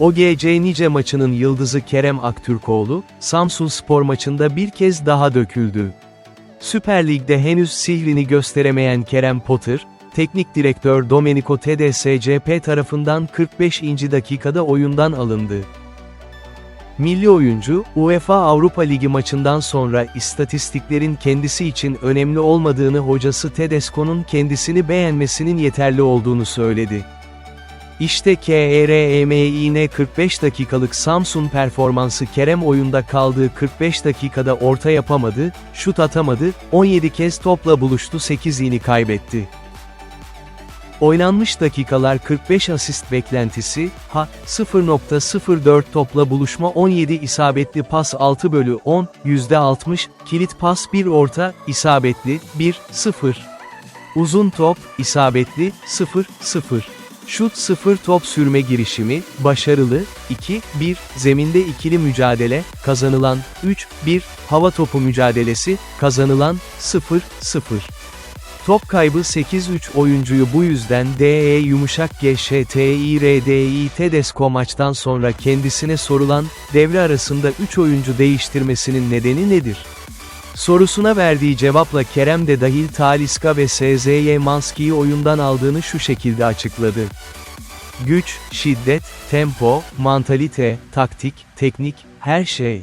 OGC Nice maçının yıldızı Kerem Aktürkoğlu, Samsun Spor maçında bir kez daha döküldü. Süper Lig'de henüz sihrini gösteremeyen Kerem Potter, teknik direktör Domenico Tedescp tarafından 45. dakikada oyundan alındı. Milli oyuncu, UEFA Avrupa Ligi maçından sonra istatistiklerin kendisi için önemli olmadığını hocası Tedesco'nun kendisini beğenmesinin yeterli olduğunu söyledi. İşte KREMİN 45 dakikalık Samsun performansı Kerem oyunda kaldığı 45 dakikada orta yapamadı, şut atamadı, 17 kez topla buluştu 8'ini kaybetti. Oynanmış dakikalar 45 asist beklentisi, ha, 0.04 topla buluşma 17 isabetli pas 6 bölü 10, %60, kilit pas 1 orta, isabetli, 1, 0. Uzun top, isabetli, 0, 0. Şut 0 top sürme girişimi, başarılı, 2, 1, zeminde ikili mücadele, kazanılan, 3, 1, hava topu mücadelesi, kazanılan, 0, 0. Top kaybı 8-3 oyuncuyu bu yüzden DE yumuşak GŞTİRDİ Tedesco maçtan sonra kendisine sorulan, devre arasında 3 oyuncu değiştirmesinin nedeni nedir? Sorusuna verdiği cevapla Kerem de dahil Taliska ve SZY Manski'yi oyundan aldığını şu şekilde açıkladı. Güç, şiddet, tempo, mantalite, taktik, teknik, her şey.